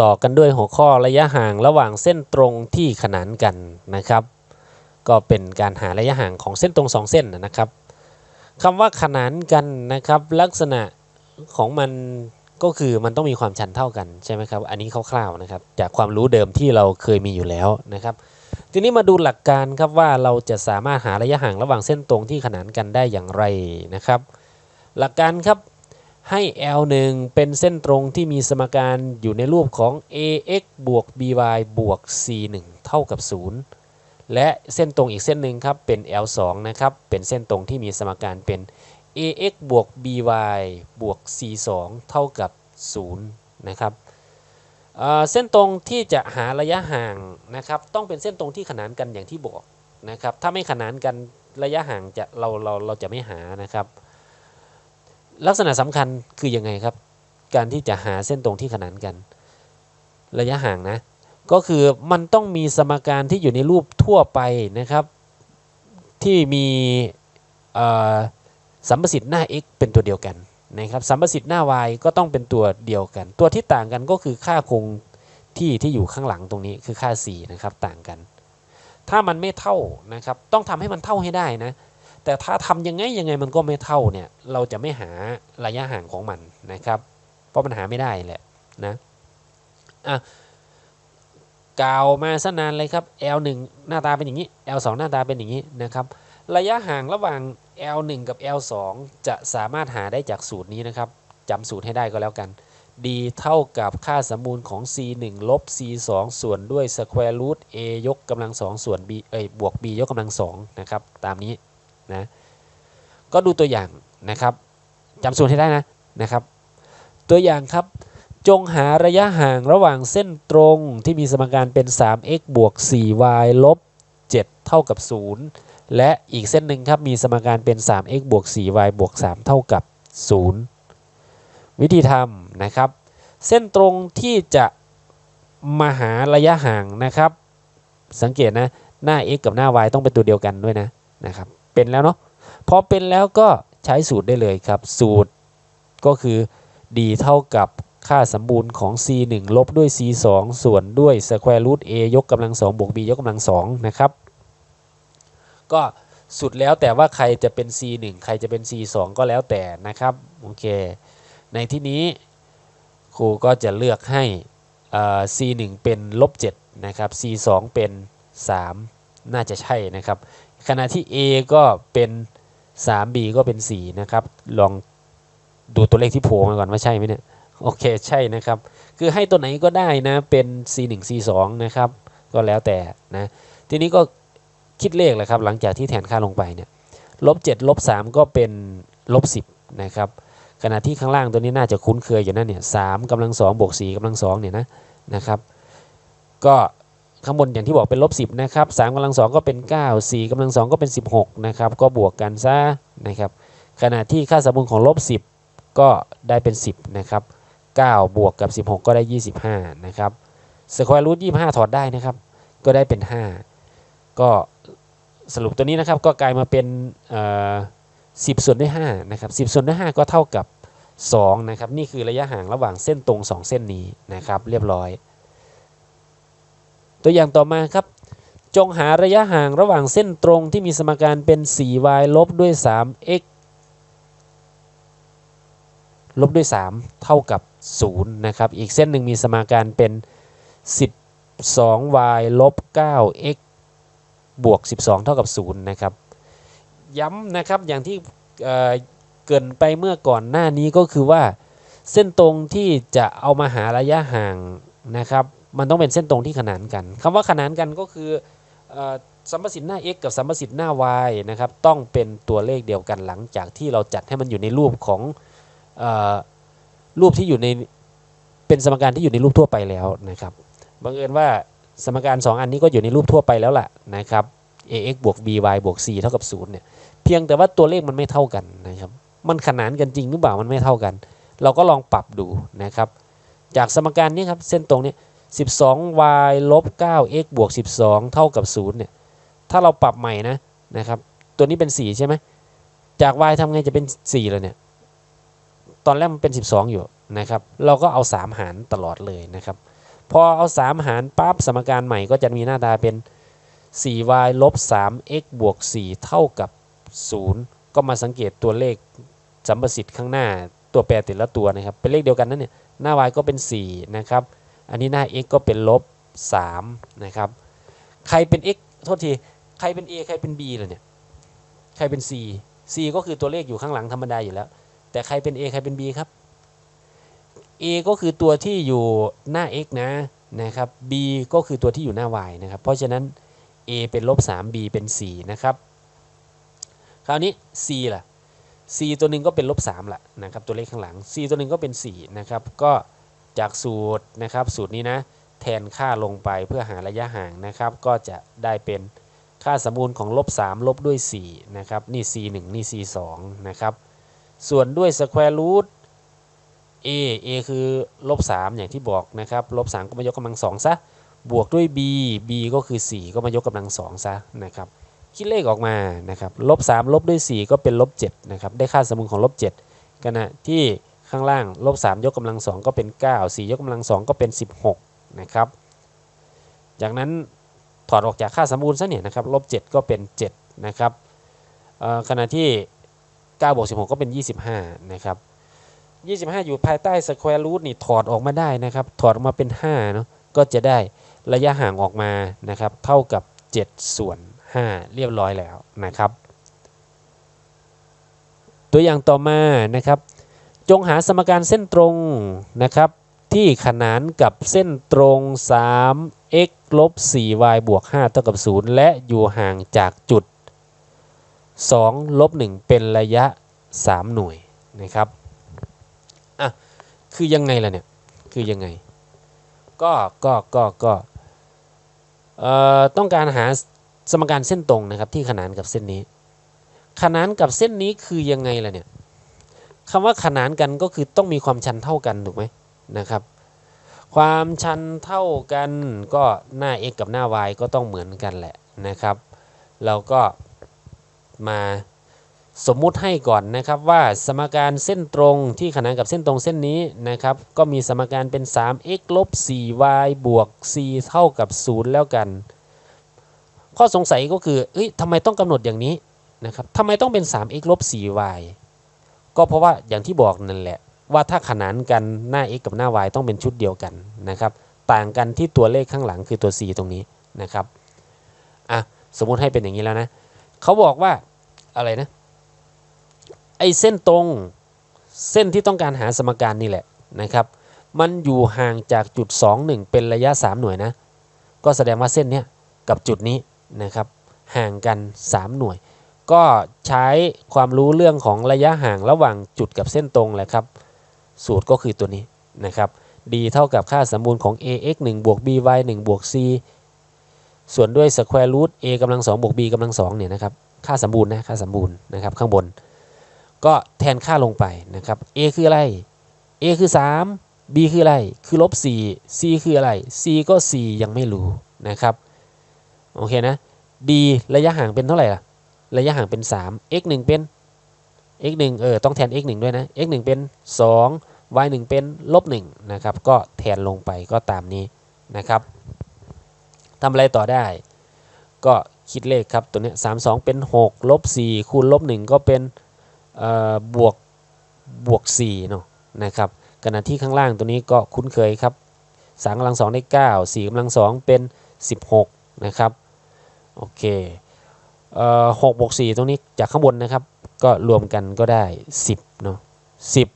ต่อกันด้วยหัวข้อระยะห่างระหว่างเส้นตรงที่ขนานกันนะครับ ก็เป็นการหาระยะห่างของเส้นตรงสองเส้นนะนะครับคำว่าขนานกันนะครับลักษณะของมันก็คือมันต้องมีความชันเท่ากันใช่ไหมครับ อันนี้คร่าวๆนะครับ จากความรู้เดิมที่เราเคยมีอยู่แล้วนะครับ ทีนี้มาดูหลักการครับว่าเราจะสามารถหาระยะห่างระหว่างเส้นตรงที่ขนานกันได้อย่างไรนะครับ หลักการครับ ให้ L1 เป็นเส้นตรงที่มีสมการอยู่ในรูปของ ax บวก by บวก c1 เท่ากับ 0 และเส้นตรงอีกเส้นหนึ่งครับเป็น L2 นะครับ เป็นเส้นตรงที่มีสมการเป็น ax บวก by บวก c2 เท่ากับ 0 นะครับเเส้นตรงที่จะหาระยะห่างนะครับต้องเป็นเส้นตรงที่ขนานกันอย่างที่บอกนะครับถ้าไม่ขนานกันระยะห่างจะเราเราเราจะไม่หานะครับ ลักษณะสำคัญคือยังไงครับ การที่จะหาเส้นตรงที่ขนานกัน ระยะห่างนะ ก็คือมันต้องมีสมการที่อยู่ในรูปทั่วไปนะครับ ที่มีสัมประสิทธิ์หน้า x เป็นตัวเดียวกันนะครับสัมประสิทธิ์หน้า y ก็ต้องเป็นตัวเดียวกัน ตัวที่ต่างกันก็คือค่าคงที่ที่อยู่ข้างหลังตรงนี้คือค่า 4 นะครับ ต่างกัน ถ้ามันไม่เท่านะครับ ต้องทำให้มันเท่าให้ได้นะ แต่ถ้าทำยังไงยังไงมันก็ไม่เท่าเนี่ย เราจะไม่หาระยะห่างของมันนะครับ เพราะมันหาไม่ได้แหละนะอะกล่าวมาซะนานเลยครับ L1 หน้าตาเป็นอย่างนี้ L2 หน้าตาเป็นอย่างนี้นะครับ ระยะห่างระหว่าง L1 กับ L2 จะสามารถหาได้จากสูตรนี้นะครับจำสูตรให้ได้ก็แล้วกัน d เท่ากับค่าสมมูลของ c1 ลบ c2 ส่วนด้วย square root a ยกกำลังสองส่วน b เอ้ยบวก b ยกกำลังสองนะครับ ตามนี้ นะก็ดูตัวอย่างนะครับจำส่วนให้ได้นะนะครับ ตัวอย่างครับจงหาระยะห่างระหว่างเส้นตรงที่มีสมการเป็น 3x บวก 4y ลบ 7 เท่ากับ 0 และอีกเส้นหนึ่งครับมีสมการเป็น 3x บวก 4y บวก 3 เท่ากับ 0 วิธีทำนะครับ เส้นตรงที่จะมาหาระยะห่างนะครับ สังเกตนะ หน้า x กับหน้า y ต้องเป็นตัวเดียวกันด้วยนะนะครับเป็นแล้วเนาะพอเป็นแล้วก็ใช้สูตรได้เลยครับ สูตรก็คือ d เท่ากับค่าสมบูรณ์ของ c 1ลบด้วย c 2ส่วนด้วย square root a ยกกำลัง2บวก b ยกกำลัง2นะครับ ก็สุดแล้วแต่ว่าใครจะเป็น c 1ใครจะเป็น c 2ก็แล้วแต่นะครับ โอเค ในที่นี้ครูก็จะเลือกให้ c 1เป็นลบ7นะครับ c 2เป็น 3 น่าจะใช่นะครับ ขณะที่ a ก็เป็น 3b ก็เป็น 4 นะครับ ลองดูตัวเลขที่โผล่มาก่อนว่าใช่ไหมเนี่ย โอเค ใช่นะครับ คือให้ตัวไหนก็ได้นะ เป็น c1 c2 นะครับ ก็แล้วแต่นะ ทีนี้ก็คิดเลขแหละครับ หลังจากที่แทนค่าลงไปเนี่ย ลบ7ลบ3ก็เป็นลบ10 นะครับ ขณะที่ข้างล่างตัวนี้น่าจะคุ้นเคยอยู่นั่นเนี่ยสามกำลังสองบวกสี่กำลังสองเนี่ยนะ นะครับ ก็ ข้างบนอย่างที่บอกเป็นลบ10นะครับ3กำลัง2ก็เป็น 9 4กำลัง2ก็เป็น 16นะครับก็บวกกันซะนะครับขณะที่ค่าสมบูรณ์ของลบ10 ก็ได้เป็น 10นะครับ9บวกกับ 16 ก็ได้ 25นะครับสแควร์รูท25 ถอดได้นะครับ ก็ได้เป็น 5 ก็สรุปตัวนี้นะครับก็กลายมาเป็นเอ่อ10 ส่วนด้วย5นะครับ10 ส่วนด้วย5ก็เท่ากับ2นะครับนี่คือระยะห่างระหว่างเส้นตรง 2 เส้นนี้นะครับเรียบร้อย ตัวอย่างต่อมาครับ จงหาระยะห่างระหว่างเส้นตรงที่มีสมการเป็น 4y ลบด้วย 3x ลบด้วย 3 เท่ากับ 0 นะครับ อีกเส้นหนึ่งมีสมการเป็น 12y ลบ 9x บวก 12 เท่ากับ 0 นะครับ ย้ำนะครับอย่างที่เเกินไปเมื่อก่อนหน้านี้ก็คือว่า เส้นตรงที่จะเอามาหาระยะห่างนะครับ มันต้องเป็นเส้นตรงที่ขนานกันคำว่าขนานกันก็คืออสัมประสิทธิ์หน้า x กับสัมประสิทธิ์หน้า y นะครับต้องเป็นตัวเลขเดียวกันหลังจากที่เราจัดให้มันอยู่ในรูปของอรูปที่อยู่ในเป็นสมการที่อยู่ในรูปทั่วไปแล้วนะครับบังเอิญว่าสมการ 2 อันนี้ก็อยู่ในรูปทั่วไปแล้วล่ะนะครับ ax บวก by บวก c เท่ากับ0เนี่ยเพียงแต่ว่าตัวเลขมันไม่เท่ากันนะครับมันขนานกันจริงหรือเปล่ามันไม่เท่ากัน เราก็ลองปรับดูนะครับ จากสมการนี้ครับเส้นตรงนี้ 12y ลบ 9x บวก 12 เท่ากับ0เนี่ย ถ้าเราปรับใหม่นะนะครับ ตัวนี้เป็น 4 ใช่ไหม จาก y ทำไงจะเป็น 4 เลยเนี่ย ตอนแรกมันเป็น 12 อยู่นะครับ เราก็เอา 3 หารตลอดเลยนะครับ พอเอา 3 หารปั๊บสมการใหม่ก็จะมีหน้าตาเป็น 4y ลบ 3x บวก 4 เท่ากับ 0 ก็มาสังเกตตัวเลขสัมประสิทธิ์ข้างหน้าตัวแปรแต่ละตัวนะครับ เป็นเลขเดียวกันนั่นเนี่ย หน้า y ก็เป็น 4 นะครับ อันนี้หน้า x ก็เป็นลบ3นะครับใครเป็น x โทษทีใครเป็น a ใครเป็น b ล่ะเนี่ยใครเป็น c c ก็คือตัวเลขอยู่ข้างหลังธรรมดาอยู่แล้ว แต่ใครเป็น a ใครเป็น b ครับ a ก็คือตัวที่อยู่หน้า x นะนะครับ b ก็คือตัวที่อยู่หน้า y นะครับ เพราะฉะนั้น a เป็นลบ3 b เป็น 4 นะครับ คราวนี้ c ล่ะ c ตัวหนึ่งก็เป็นลบ3ละนะครับ ตัวเลขข้างหลัง c ตัวหนึ่งก็เป็น 4 นะครับ ก็ จากสูตรนะครับสูตรนี้นะแทนค่าลงไปเพื่อหาระยะห่างนะครับ ก็จะได้เป็นค่าสมมูลของลบ3ลบด้วย4นะครับนี่ c 1นี่ c 2นะครับส่วนด้วย square root a a คือลบ3อย่างที่บอกนะครับลบ3ก็มายกกำลัง2ซะบวกด้วย b b ก็คือ 4 ก็มายกกำลัง2ซะนะครับคิดเลขออกมานะครับลบ3ลบด้วย 4 ก็เป็นลบ7นะครับได้ค่าสมมูลของลบ7ขณะที่ ข้างล่างลบ3ยกกำลัง2ก็เป็น 9 4 ยกกำลัง2ก็เป็น 16 นะครับ จากนั้นถอดออกจากค่าสมมูลซะเนี่ยนะครับลบ7ก็เป็น 7 นะครับขณะที่9บวก16 ก็เป็น 25 นะครับ 25 อยู่ภายใต้สแควร์รูทนี่ถอดออกมาได้นะครับ ถอดออกมาเป็น5เนาะก็จะได้ระยะห่างออกมานะครับ เท่ากับ 7 ส่วน 5 เรียบร้อยแล้วนะครับ ตัวอย่างต่อมานะครับ จงหาสมการเส้นตรงนะครับที่ขนานกับเส้นตรง 3x ลบ 4y บวก5เท่ากับ 0 และอยู่ห่างจากจุด 2 ลบ 1 เป็นระยะ 3 หน่วยนะครับ อะ คือยังไงล่ะเนี่ย คือยังไง ก็ ก็ ก็ ก็เอ่อต้องการหาสมการเส้นตรงนะครับที่ขนานกับเส้นนี้ ขนานกับเส้นนี้คือยังไงล่ะเนี่ย คำว่าขนานกันก็คือต้องมีความชันเท่ากันถูกไหมนะครับ ความชันเท่ากันก็หน้า x กับหน้า y ก็ต้องเหมือนกันแหละนะครับ เราก็มาสมมุติให้ก่อนนะครับว่าสมการเส้นตรงที่ขนานกับเส้นตรงเส้นนี้นะครับ ก็มีสมการเป็น 3x ลบ 4y บวก c เท่ากับ 0 แล้วกัน ข้อสงสัยก็คือเอ้ยทำไมต้องกำหนดอย่างนี้นะครับทำไมต้องเป็น 3x ลบ 4y ก็เพราะว่าอย่างที่บอกนั่นแหละ ว่าถ้าขนานกันหน้า x กับหน้า y ต้องเป็นชุดเดียวกันนะครับ ต่างกันที่ตัวเลขข้างหลังคือตัว c ตรงนี้นะครับอะสมมุติให้เป็นอย่างนี้แล้วนะเขาบอกว่าอะไรนะไอ้เส้นตรงเส้นที่ต้องการหาสมการนี่แหละนะครับ มันอยู่ห่างจากจุด 2 1 เป็นระยะ 3 หน่วยนะ ก็แสดงว่าเส้นเนี้ยกับจุดนี้นะครับห่างกัน 3 หน่วย ก็ใช้ความรู้เรื่องของระยะห่างระหว่างจุดกับเส้นตรงแหละครับ สูตรก็คือตัวนี้นะครับ d เท่ากับค่าสมบูรณ์ของ ax 1บวก by 1บวก c ส่วนด้วย square root a กำลัง2บวก b กำลัง2เนี่ยนะครับ ค่าสมบูรณ์นะ ค่าสมบูรณ์นะครับ ข้างบน ก็แทนค่าลงไปนะครับ a คืออะไร a คือ 3 b คืออะไร คือลบ4 c คืออะไร c ก็ c ยังไม่รู้นะครับ โอเคนะ d ระยะห่างเป็นเท่าไหร่ล่ะ ระยะห่างเป็น 3 x 1 เป็น x 1เออต้องแทน x 1ด้วยนะ x 1เป็น 2 y 1เป็นลบ1นะครับก็แทนลงไปก็ตามนี้นะครับทำอะไรต่อได้ ก็คิดเลขครับตัวนี้3 2เป็น6ลบ4คูณลบ1ก็เป็นเอ่อบวกบวก4เนาะนะครับขณะที่ข้างล่างตัวนี้ก็คุ้นเคยครับ3กำลัง2ได้ 9 4กำลัง2เป็น 16 นะครับ โอเค เอ่อ6บวก4ตรงนี้จากข้างบนนะครับ ก็รวมกันก็ได้ 10เนาะ10บ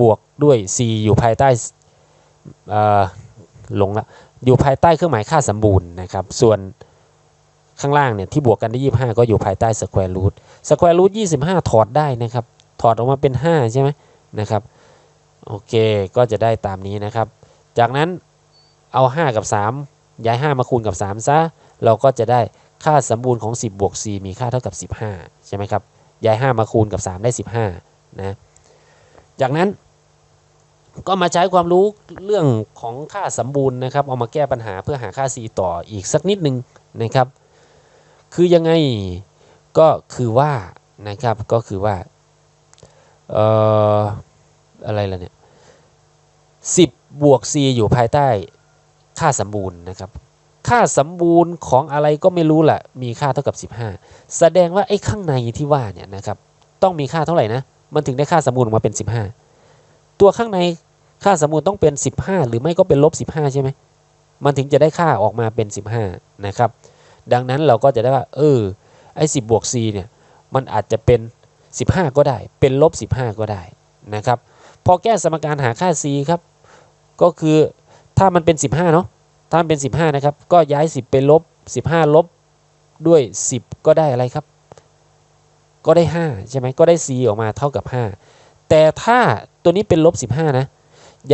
บวกด้วย c อยู่ภายใต้หลงละอยู่ภายใต้เครื่องหมายค่าสมบูรณ์นะครับ ส่วนข้างล่างเนี่ยที่บวกกันได้ 25 ก็อยู่ภายใต้ square root square root 25 ถอดได้นะครับ ถอดออกมาเป็น 5 ใช่ไหมนะครับ โอเคก็จะได้ตามนี้นะครับ จากนั้นเอา 5 กับ 3 ย้าย 5 มาคูณกับ 3 ซะ เราก็จะได้ ค่าสมบูรณ์ของ 10บวก c มีค่าเท่ากับ 15 ใช่ไหมครับ ย้าย 5 มาคูณกับ 3 ได้ 15 นะ จากนั้นก็มาใช้ความรู้เรื่องของค่าสมบูรณ์นะครับ เอามาแก้ปัญหาเพื่อหาค่า c ต่ออีกสักนิดนึงนะครับ คือยังไงก็คือว่านะครับก็คือว่าเอ่ออะไรล่ะเนี่ย10บวก c อยู่ภายใต้ค่าสมบูรณ์นะครับ ค่าสมบูรณ์ของอะไรก็ไม่รู้แหละมีค่าเท่ากับ 15 แสดงว่าไอ้ข้างในที่ว่าเนี่ยนะครับต้องมีค่าเท่าไหร่นะมันถึงได้ค่าสมบูรณ์ออกมาเป็น 15 ตัวข้างในค่าสมบูรณ์ต้องเป็น 15 หรือไม่ก็เป็นลบ 15 ใช่ไหมมันถึงจะได้ค่าออกมาเป็น 15 นะครับ ดังนั้นเราก็จะได้ว่าเออไอ้10บวก c เนี่ยมันอาจจะเป็น 15 ก็ได้ เป็นลบ 15 ก็ได้นะครับพอแก้สมการหาค่า c ครับก็คือถ้ามันเป็น 15 เนาะ ถ้าเป็น 15 นะครับ ก็ย้าย 10 ไปลบ 15 ลบด้วย 10 ก็ได้อะไรครับ ก็ได้ 5 ใช่ไหมก็ได้ c ออกมาเท่ากับ 5 แต่ถ้าตัวนี้เป็นลบ 15 นะ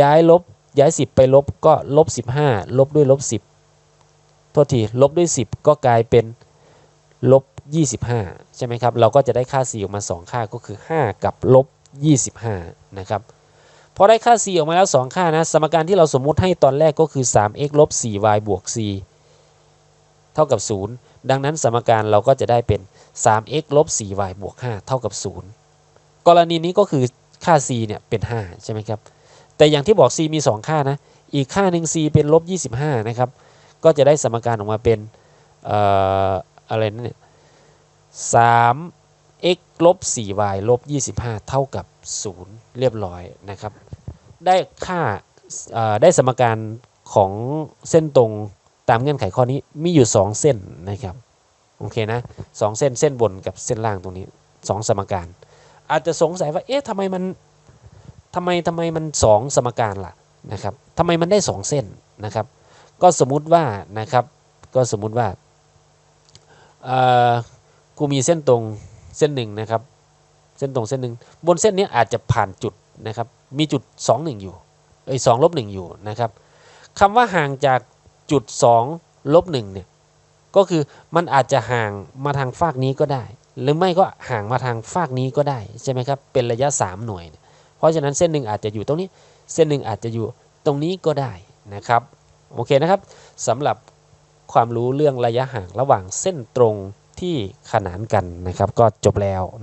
ย้ายลบย้าย 10 ไปลบก็ลบ 15 ลบด้วยลบ 10 โทษที ลบด้วย 10 ก็กลายเป็นลบ 25 ใช่ไหมครับ เราก็จะได้ค่า c ออกมา 2 ค่าก็คือ 5 กับลบ 25 นะครับ พอได้ค่า c ออกมาแล้ว 2 ค่านะสมการที่เราสมมุติให้ตอนแรกก็คือ 3x ลบ 4y บวก c เท่ากับ 0 ดังนั้นสมการเราก็จะได้เป็น 3x ลบ 4y บวก 5 เท่ากับ 0 กรณีนี้ก็คือค่า c เนี่ยเป็น 5 ใช่ไหมครับ แต่อย่างที่บอก c มี 2 ค่านะ อีกค่าหนึ่ง c เป็นลบ 25 นะครับ ก็จะได้สมการออกมาเป็น เอ่อ อะไรนั่นเนี่ย x ลบ 4y ลบ 25 เท่ากับ 0 เรียบร้อยนะครับ ได้ค่าได้สมการของเส้นตรงตามเงื่อนไขข้อนี้มีอยู่ 2 เส้นนะครับ โอเคนะสองเส้นเส้นบนกับเส้นล่างตรงนี้ 2 สมการ อาจจะสงสัยว่าเอ๊ะทำไมมันทำไมทำไมมัน 2 สมการล่ะนะครับทำไมมันได้ 2 เส้นนะครับ ก็สมมุติว่านะครับก็สมมุติว่ากูมีเส้นตรง เส้นหนึ่งนะครับ เส้นตรงเส้นหนึ่งบนเส้นนี้อาจจะผ่านจุดนะครับ มีจุด 2 1 อยู่ไอ้สองลบหนึ่งอยู่นะครับคำว่าห่างจากจุด2ลบ1เนี่ยก็คือมันอาจจะห่างมาทางฟากนี้ก็ได้ หรือไม่ก็ห่างมาทางฟากนี้ก็ได้ใช่ไหมครับเป็นระยะ 3 หน่วยเนี่ยเพราะฉะนั้นเส้นหนึ่งอาจจะอยู่ตรงนี้ เส้นหนึ่งอาจจะอยู่ตรงนี้ก็ได้นะครับโอเคนะครับสำหรับความรู้เรื่องระยะห่างระหว่างเส้นตรง ที่ขนานกันนะครับ ก็จบแล้วนะ